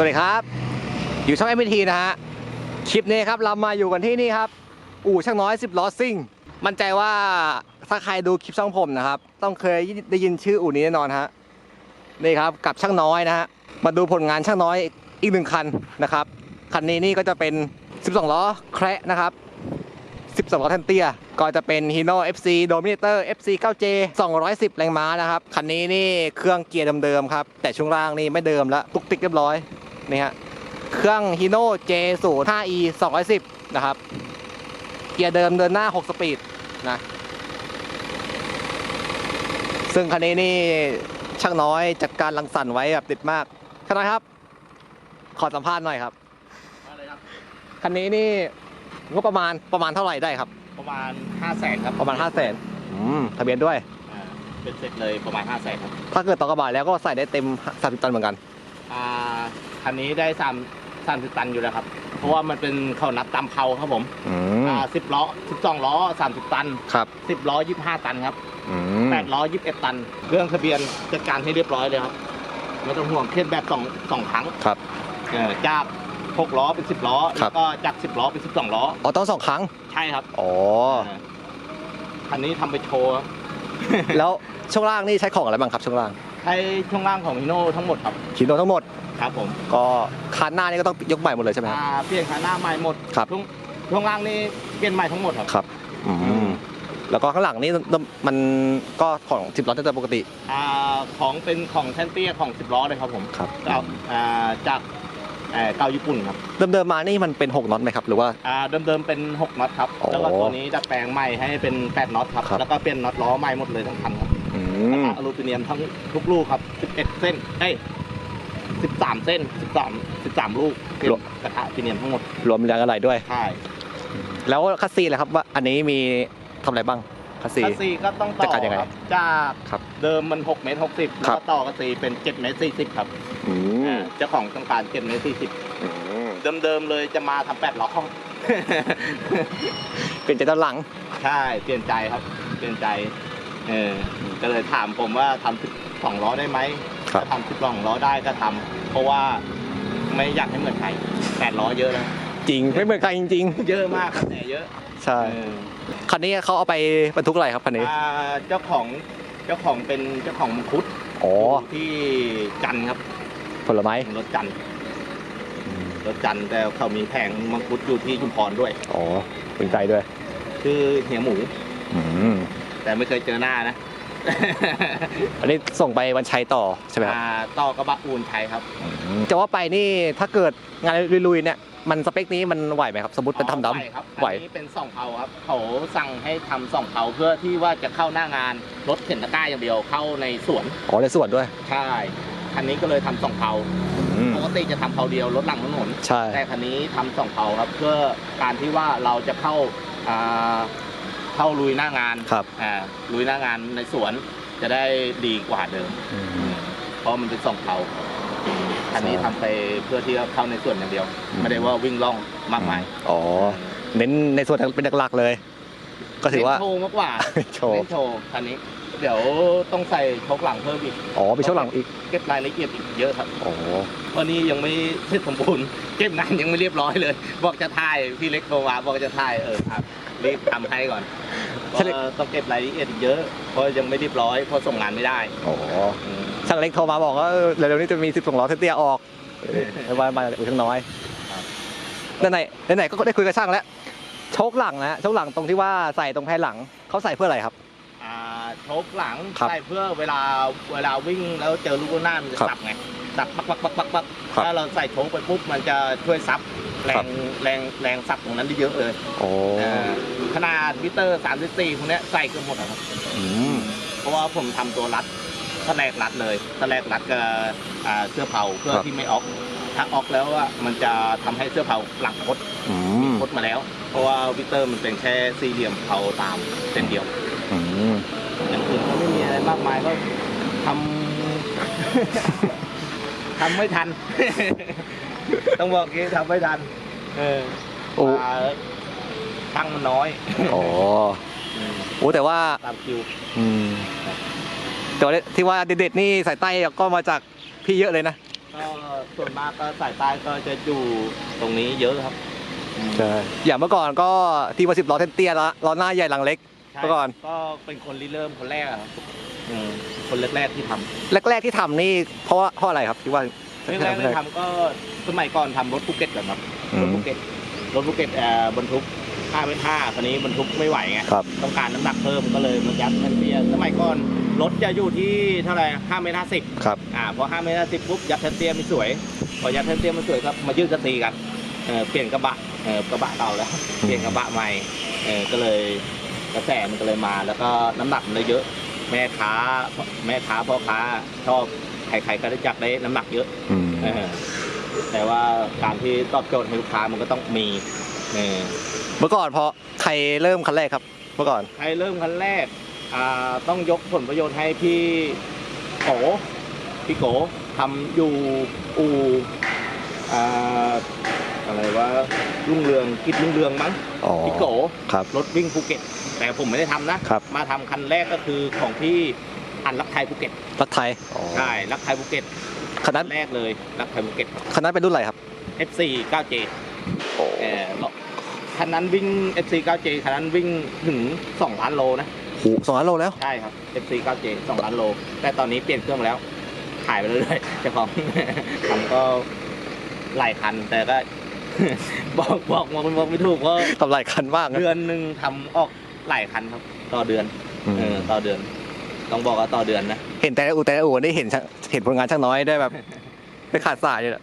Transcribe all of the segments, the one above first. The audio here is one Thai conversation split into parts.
สวัสดีครับ อยู่ช่องเอ็มทีนะฮะ คลิปนี้ครับเรามาอยู่กันที่นี่ครับ อู่ช่างน้อย10ล้อซิ่ง มั่นใจว่าถ้าใครดูคลิปช่องผมนะครับ ต้องเคยได้ยินชื่ออู่นี้แน่นอนฮะ นี่ครับกับช่างน้อยนะฮะ มาดูผลงานช่างน้อยอีกหนึ่งคันนะครับ คันนี้นี่ก็จะเป็น 12 ล้อแคระนะครับ12ล้อแทนเตียก็จะเป็น Hino FC Dominator FC 9J 210 แรงม้านะครับ คันนี้นี่เครื่องเกียร์เดิมๆครับ แต่ช่วงล่างนี่ไม่เดิมแล้วตุกติกเรียบร้อย นี่ฮะเครื่อง Hino J0 5E 210 นะครับ เกียร์เดิมเดินหน้า 6 สปีดนะ ซึ่งคันนี้นี่ช่างน้อยจัดการรังสรรค์ไว้แบบติดมากช่างน้อยครับ ขอสัมภาษณ์หน่อยครับอะไรครับ คันนี้นี่งบประมาณประมาณเท่าไหร่ได้ครับ ประมาณ 5 0 0แสนครับประมาณ 5 0 0แสนอืมทะเบียนด้วย อ่าเป็นเสร็จเลยประมาณ 5 0 0แสนครับ ถ้าเกิดต่อกระบะแล้วก็ใส่ได้เต็ม30ตันเหมือนกัน อ่าคันนี้ได้3 30ตันอยู่แล้วครับ เพราะว่ามันเป็นเขานับตามเขาครับผมอืมอ่า10ล้อ12ล้อ30ตันครับ10ล้อ25ตันครับอืม8ล้อ21ตัน เรื่องทะเบียนจัดการให้เรียบร้อยเลยครับไม่ต้องห่วงเคสแบบสองสองครั้งครับ เออจาก6ล้อเป็น10ล้อครัแล้บ วก็จาก10ล้อเป็น12ล้ออ๋อต้องสองครั้งใช่ครับอ๋อาคันนี้ทำไปโชว์ครับแล้วช่วงล่างนี่ใช้ของอะไรบ้างครับช่วงล่างใช้ช่วงล่างของฮิโน่ทั้งหมดครับขีโนทั้งหมด ครับผมก็คันหน้านี่ก็ต้องยกใหม่หมดเลยใช่ไหมครับ อ่าเปลี่ยนขาหน้าใหม่หมดครับ ช่วงช่วงล่างนี่เปลี่ยนใหม่ทั้งหมดครับ ครับอืมแล้วก็ข้างหลังนี่มันก็ของสิบล้อแต่ปกติ อ่าของเป็นของแทนเตี้ยของสิบล้อเลยครับผมครับเก่าอ่าจากเอ่อเก่าญี่ปุ่นครับเดิมๆมานี่มันเป็น6น็อตไหมครับ หรือว่า อ่าเดิมๆเป็น6น็อตครับ อ๋อแล้วก็ตัวนี้ดัดแปลงใหม่ให้เป็น8น็อตครับ ครับ แล้วก็เปลี่ยนน็อตล้อใหม่หมดเลยทั้งคันครับ อืกระมทะอลูมิเนียมทั้งทุกลูกครับ 11 เส้นเอ้ย13 เส้น 13 13 ลูกเป็นกระทะอลูมิเนียมทั้งหมด รวมยางอะไรด้วย ใช่แล้วคัสซีเลยครับว่าอันนี้มีทำอะไรบ้างคัสซีคัสซีก็ต้องต่จัดการยังไงอครับจากครับเดิมมัน 6 เมตร 60 แล้วครัก็บต่อคัสซีเป็น 7 เมตร 40 ครับอืมเจ้าของต้องการ 7 เมตร 40อืมเดิมๆเลยจะมาทำแปดล้อเป็นใจด้านหลัง ใช่ เปลี่ยนใจครับ เปลี่ยนใจ เออก็เลยถามผมว่าทำสิบสองล้อได้ไหมครับ ถ้าทำสิบสองล้อได้ก็ทำเพราะว่าไม่อยากให้เหมือนใครแปดล้อเยอะแล้วจริงไม่เหมือนกันจริง เยอะมากครับแต่เยอะๆ ใช่ เออ คันนี้เขาเอาไปบรรทุกอะไรครับคันนี้ อ่าเจ้าของเจ้าของเป็นเจ้าของมังคุดอ๋อที่จันทร์ครับผลไม้ รถจันทร์รถจันทร์แต่เขามีแผงมังคุดอยู่ที่ชุมพรด้วย อ๋อเป็นใจด้วย คือเหียหมูอืม แต่ไม่เคยเจอหน้านะ อันนี้ส่งไปวันชัยต่อใช่ไหมครับอ่าต่อกระบะอูนชัยครับจะว่าไปนี่ถ้าเกิดงานลุยๆเนี่ยมันสเปคนี้มันไหวไหมครับ สมมติเป็นทำดไหวครับไหวอันนี้เป็นสองเผาครับเขาสั่งให้ทำสองเผาเพื่อที่ว่าจะเข้าหน้างานรถเข็นตะกร้าอย่างเดียวเข้าในสวนำอ๋อในส่วนด้วย ใช่คันนี้ก็เลยทำสองเผาอืมปกติจะทำเผาเดียวรถหลังถนนใช่แต่คันนี้ทำสองเผาครับ เพื่อการที่ว่าเราจะเข้าอ่า เข้าลุยหน้างานครับ อ่าลุยหน้างานในสวนจะได้ดีกว่าเดิม อืม เพราะมันเป็นสองเผาคันนี้ใช่ทำไปเพื่อที่จะเข้าในสวนอย่างเดียว อืม ไม่ได้ว่าวิ่งล่องมากมายอ๋อ เน้นในส่วนเป็นหลักๆเลย ก็ถือว่า เน้นโชว์มากกว่าโชว์ เน้นโชว์คันนี้ เดี๋ยวต้องใส่โชคหลังเพิ่มอีก อ๋อไปช่วงหลังอีกเก็บรายละเอียดอีกเยอะครับ อ๋อ เพราะนี้ยังไม่เสร็จสมบูรณ์ เก็บงานยังไม่เรียบร้อยเลย บอกจะถ่ายพี่เล็กโทรมาบอกจะถ่ายเออครับ รีบทำให้ก่อนเพราะต้องเก็บรายละเอียดอีกเยอะ เพราะยังไม่เรียบร้อยเพราะส่งงานไม่ได้อ๋ออืมช่างเล็กโทรมาบอกว่าเออเร็วๆนี้จะมีสิบสองล้อเตี้ยๆออกไม่ว่ามาจากอู่ช่างน้อยครับไหนๆไหนๆก็ได้คุยกับช่างแล้วโชคหลังนะโชคหลังตรงที่ว่าใส่ตรงแผ่นหลังเขาใส่เพื่ออะไรครับ อ่าโชคหลังครับใส่เพื่อเวลาเวลาวิ่งแล้วเจอลูกหน้ามันจะครับสับไงสับปักปักปักปักปักครับ ถ้าเราใส่โชคไปปุ๊บมันจะช่วยซับ แรครังบ แรงแรงซับตรงนั้นได้เยอะเลยโอ้อ่าขนาดมิเตอร์34พวกเนี้ยใส่เกือบหมดอะครับ อืมเพราะว่าผมทำตัวรัดแสลกรัดเลยแสลกรัดกับอ่าเสื้อเผาเพื่อที่ไม่ออก ถ้าออกแล้วอะมันจะทำให้เสื้อเผาหลังคดอืมคดมาแล้ว เพราะว่าวิกเตอร์มันเป็นแค่สี่เหลี่ยมเผาตามเส้นเดียว อืมอย่างอื่นก็ไม่มีอะไรมากมายก็ทำ ทำไม่ทัน ต้องบอกงี้ทำไม่ทัน เออโอ้อ่าช่างมันน้อยโอ้โอ้แต่ว่า ตามคิว อืมแต่ว่าที่ว่าเด็ดๆนี่สายใต้ก็มาจากพี่เยอะเลยนะ ก็ส่วนมากก็สายใต้ก็จะอยู่ตรงนี้เยอะครับอืมใช่ อย่างเมื่อก่อนก็ที่ว่าสิบล้อเส้นเตี้ยละล้อหน้าใหญ่หลังเล็ก ใช่เมื่อก่อน ก็เป็นคนริเริ่มคนแรกอะครับอืมคนแรกๆที่ทำแรกๆที่ทำนี่เพราะว่าเพราะอะไรครับที่ว่า แรกๆที่ทำก็สมัยก่อนทำรถภูเก็ตก่อนครับอืรถมภูเก็ตรถภูเก็ตเอ่อบรรทุกห้าเป็นห้าคันนี้บรรทุกไม่ไหวไงครับ ต้องการน้ำหนักเพิ่มก็เลยมายัดแทนเตียสมัยก่อนรถจะอยู่ที่เท่าไหร่ห้าเมตรห้าสิบครับ อ่าพอห้าเมตรห้าสิบปุ๊บยัดแทนเตียไม่สวย พอยัดแทนเตียไม่สวยครับมายืดกระตีกันเออเปลี่ยนกระบะเออกระบะเก่าแล้ว เปลี่ยนกระบะใหม่เออก็เลยกระแสมันก็เลยมา แล้วก็น้ำหนักมันเลยเยอะ แม่ค้า แม่ค้าพ่อค้าชอบ ใครๆก็ได้จักได้น้ำหนักเยอะอืม เออแต่ว่าการที่ตอบโจทย์ให้ลูกค้ามันก็ต้องมีเออ เมื่อก่อนเพราะใครเริ่มคันแรกครับ เมื่อก่อน ใครเริ่มคันแรกอ่าต้องยกผลประโยชน์ให้พี่โกพี่โกทำอยู่อูอ่าอะไรว่ารุ่งเรืองกิจรุ่งเรืองมั้งอ๋อ พี่โกครับ รถวิ่งภูเก็ต แต่ผมไม่ได้ทำนะครับ มาทำคันแรกก็คือของพี่ อันรักไทยภูเก็ตรักไทยอ๋อใช่รักไทยภูเก็ตคันนั้นแรกเลยรักไทยภูเก็ตครับคันนั้นเป็นรุ่นอะไรครับ FC 9J โอ้เออคันนั้นวิ่ง FC 9J คันนั้นวิ่งถึง2ล้านโลนะโหสองล้านโลแล้ว ใช่ครับ FC 9J 2ล้านโล แต่ตอนนี้เปลี่ยนเครื่องแล้วขายไปเรื่อยๆเจ้าของทำก็หลายคันแต่ก็ บอกบอกบอกบอกไม่ถูกว่าทำหลายคันมากนะเดือนหนึ่งทำออกหลายคันครับ ต่อเดือน อืม เออต่อเดือน ต้องบอกว่าต่อเดือนนะ เห็นแต่ละอู่แต่ละอู่นี่เห็นช่างเห็นผลงานช่างน้อยได้แบบ ไม่ขาดสายเลยอะ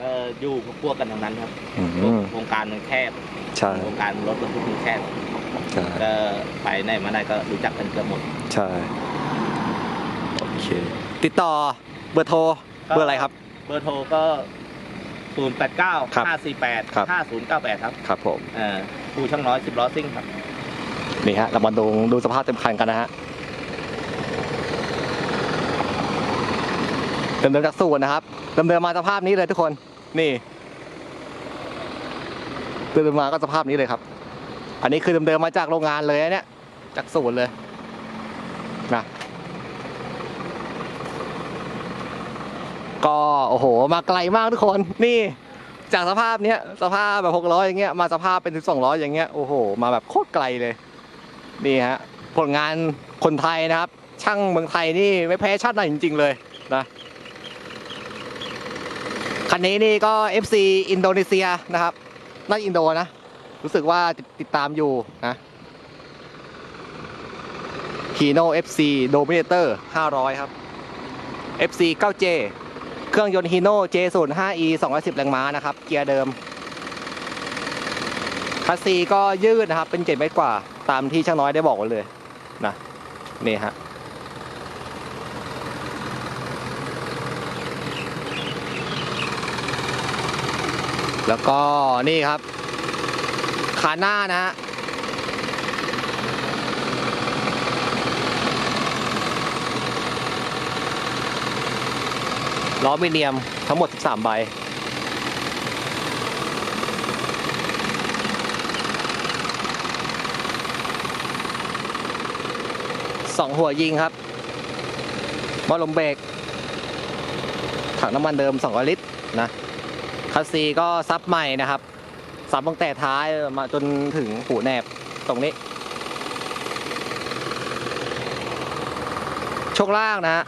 เอออยู่พวกกันทั้งนั้นครับอืมโครงการมันแคบใช่โครงการรถบรรทุกมันแคบใช่ก็ไปไหนมาไหนก็รู้จักกันเกือบหมดใช่โอเคติดต่อเบอร์โทรเบอร์อะไรครับ เบอร์โทรก็ 0 8 9 ครับ5 4 8 ครับ 5 0 9 8 ครับครับผม เอ่อผู้ช่างน้อย10ล้อซิ่งครับ นี่ฮะเรามาดูดูสภาพเต็มคันกันนะฮะ เดิมๆจากสูตรนะครับเดิมๆมาสภาพนี้เลยทุกคน นี่เดิมๆมาก็สภาพนี้เลยครับ อันนี้คือเดิมๆมาจากโรงงานเลยเนี่ย จากสูตรเลยนะก็โอ้โห มาไกลมากทุกคน นี่ จากสภาพเนี้ยสภาพแบบหกร้อยอย่างเงี้ยมาสภาพเป็นสิบสองร้อยอย่างเงี้ยโอ้โห มาแบบโคตรไกลเลยนี่ฮะผลงานคนไทยนะครับ ช่างเมืองไทยนี่ไม่แพ้ชาติไหนจริง ๆ เลยนะ คันนี้นี่ก็ FC อินโดนีเซียนะครับน่าอินโดนะ รู้สึกว่าติดติดตามอยู่นะ Hino FC Dominator 500 ครับ FC 9J เครื่องยนต์ Hino J05E 210 แรงม้านะครับ เกียร์เดิมคัสซีก็ยืดนะครับ เป็นเจ็ดเมตรกว่า ตามที่ช่างน้อยได้บอกไว้เลยนะนี่ฮะ แล้วก็นี่ครับขาหน้านะฮะล้อมิเนียมทั้งหมด 13 ใบ สองหัวยิงครับหมอลมเบรกถังน้ำมันเดิม 2 ลิตรนะ คัสซีก็ซับใหม่นะครับซับตั้งแต่ท้ายมาจนถึงหูแหนบตรงนี้ช่วงล่างนะฮะ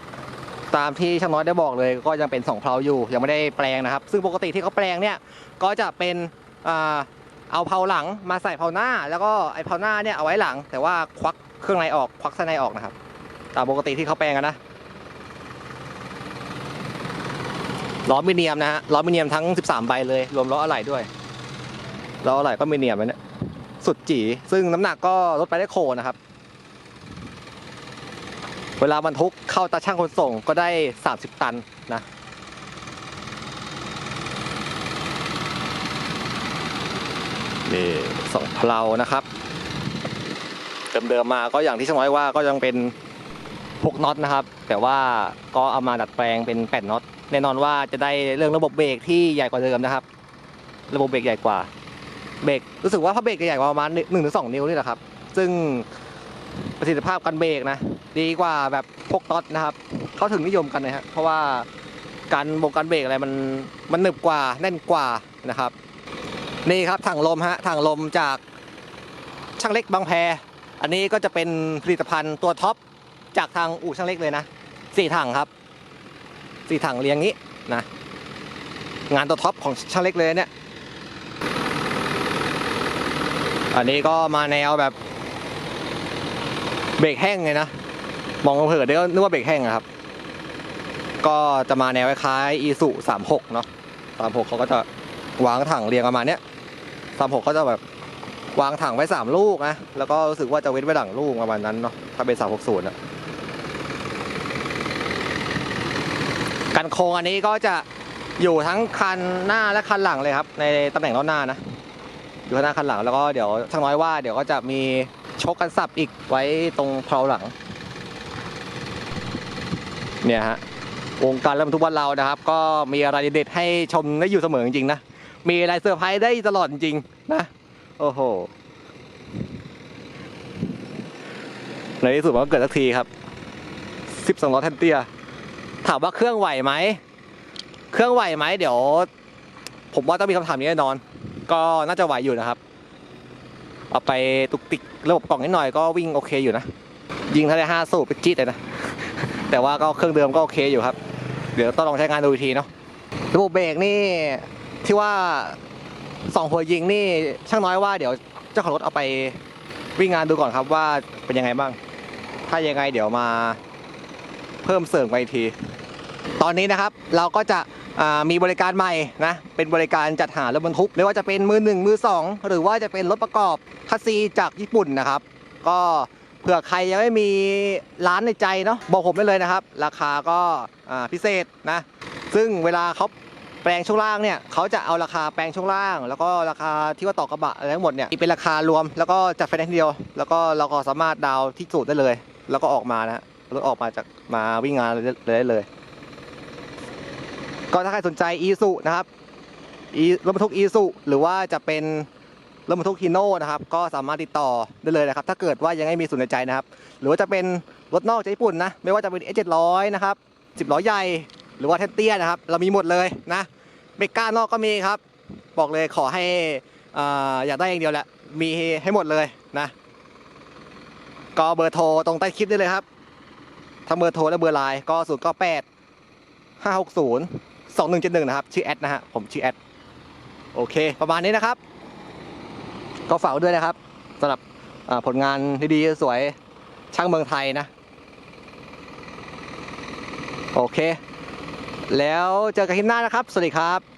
ตามที่ช่างน้อยได้บอกเลย ก็ยังเป็นสองเพลาอยู่ ยังไม่ได้แปลงนะครับ ซึ่งปกติที่เขาแปลงเนี่ยก็จะเป็นเอาเพลาหลังมาใส่เพลาหน้า แล้วก็ไอ้เพลาหน้าเนี่ยเอาไว้หลัง แต่ว่าควักเครื่องในออกควักไส้นในออกนะครับตามปกติที่เขาแปลงกันนะ ล้อมิเนียมนะฮะล้อมิเนียมทั้ง 13 ใบเลย รวมล้ออะไหล่ด้วยล้ออะไหล่ก็มิเนียมไว้เนี่ยสุดจีซึ่งน้ำหนักก็ลดไปได้โคนะครับ เวลาบรรทุกเข้าตาช่างขนส่งก็ได้ 30 ตันนะนี่สองเพลานะครับเดิมๆมาก็อย่างที่ช่างน้ว่าก็ยังเป็นพวกน็อตนะครับ แต่ว่าก็เอามาดัดแปลงเป็นแปดน็อต แน่นอนว่าจะได้เรื่องระบบเบรกที่ใหญ่กว่าเดิมนะครับ ระบบเบรกใหญ่กว่า เบรกรู้สึกว่าพระเบรกจะใหญ่กว่าประมาณหนึ่งถึงสองนิ้วนี่แหละครับ ซึ่งประสิทธิภาพการเบรกนะดีกว่าแบบพกน็อตนะครับเขาถึงนิยมกันนะฮะเพราะว่าการบงการเบรกอะไรมันมันหนึบกว่าแน่นกว่านะครับ นี่ครับถังลมฮะถังลมจากช่างเล็กบางแพ อันนี้ก็จะเป็นผลิตภัณฑ์ตัวท็อปจากทางอู่ช่างเล็กเลยนะสี่ถังครับ สี่ถังเรียงงี้นะ งานตัวท็อปของช่างเล็กเลยเนี่ย อันนี้ก็มาแนวแบบ เบรกแห้งเลยนะ มองเผินๆเดี๋ยวนึกว่าเบรกแห้งอะครับ ก็จะมาแนวคล้ายอีสุสามหกเนาะสามหกเขาก็จะวางถังเรียงประมาณเนี้ยสามหกก็จะแบบวางถังไว้สามลูกนะ แล้วก็รู้สึกว่าจะเว้นไว้หลังลูกประมาณนั้นเนาะ ถ้าเป็นสามหกศูนย์อะ กันโครงอันนี้ก็จะอยู่ทั้งคันหน้าและคันหลังเลยครับ ในตำแหน่งล้อหน้านะ อยู่ข้างหน้าคันหลังแล้วก็เดี๋ยวช่างน้อยว่าเดี๋ยวก็จะมีชกกันสับอีกไว้ตรงเพลาหลัง เนี่ยฮะวงการรถบรรทุกบ้านเรานะครับ ก็มีอะไรเด็ดให้ชมได้อยู่เสมอจริงๆนะ มีอะไรเซอร์ไพรส์ได้ตลอดจริงๆนะ โอ้โห ในที่สุดมันก็เกิดสักทีครับสิบสองล้อแทนเตีย ถามว่าเครื่องไหวไหม เครื่องไหวไหมเดี๋ยว ผมว่าต้องมีคำถามนี้แน่นอน ก็น่าจะไหวอยู่นะครับ เอาไปตุกติกระบบกล่องนิดหน่อยก็วิ่งโอเคอยู่นะ ยิงทะเลห้าสูบไปจี๊ดเลยนะ แต่ว่าก็เครื่องเดิมก็โอเคอยู่ครับ เดี๋ยวต้องลองใช้งานดูอีกทีเนาะ ระบบเบรกนี่ที่ว่าสองหัวยิงนี่ช่างน้อยว่าเดี๋ยวเจ้าของรถเอาไปวิ่งงานดูก่อนครับว่าเป็นยังไงบ้าง ถ้ายังไงเดี๋ยวมาเพิ่มเสริมไปอีกที ตอนนี้นะครับเราก็จะมีบริการใหม่นะเป็นบริการจัดหารถบรรทุกไม่ว่าจะเป็นมือหนึ่งมือสองหรือว่าจะเป็นรถประกอบคัสซีจากญี่ปุ่นนะครับ ก็เผื่อใครยังไม่มีร้านในใจเนาะบอกผมได้เลยนะครับ ราคาก็พิเศษนะ ซึ่งเวลาเขาแปลงช่วงล่างเนี่ยเขาจะเอาราคาแปลงช่วงล่าง แล้วก็ราคาที่ว่าต่อกระบะอะไรทั้งหมดเนี่ยเป็นราคารวม แล้วก็จัดไฟแนนซ์ทีเดียว แล้วก็เราก็สามารถดาวน์ที่สูตรได้เลย แล้วก็ออกมานะรถออกมาจากมาวิ่งงานเลยได้เลย ก็ถ้าใครสนใจอีสุนะครับรถบรรทุกอีสุหรือว่าจะเป็นรถบรรทุกฮีโน่นะครับ ก็สามารถติดต่อได้เลยนะครับ ถ้าเกิดว่ายังไม่มีสนใจนะครับ หรือว่าจะเป็นรถนอกจากญี่ปุ่นนะ ไม่ว่าจะเป็น S700 นะครับ10ล้อใหญ่ หรือว่าแทนเตี้ยนะครับ เรามีหมดเลยนะเบก้านอกก็มีครับ บอกเลยขอให้อ่าอยากได้อย่างเดียวแหละ มีให้หมดเลยนะ ก็เบอร์โทรตรงใต้คลิปได้เลยครับทั้งเบอร์โทรและเบอร์ไลน์ก็ 0 9 8 5 6 0 2 1 7 1 นะครับ ชื่อแอดนะฮะ ผมชื่อแอด โอเค ประมาณนี้นะครับ ก็ฝากด้วยนะครับสำหรับผลงานดีๆสวยช่างเมืองไทยนะ โอเค แล้วเจอกันคลิปหน้านะครับ สวัสดีครับ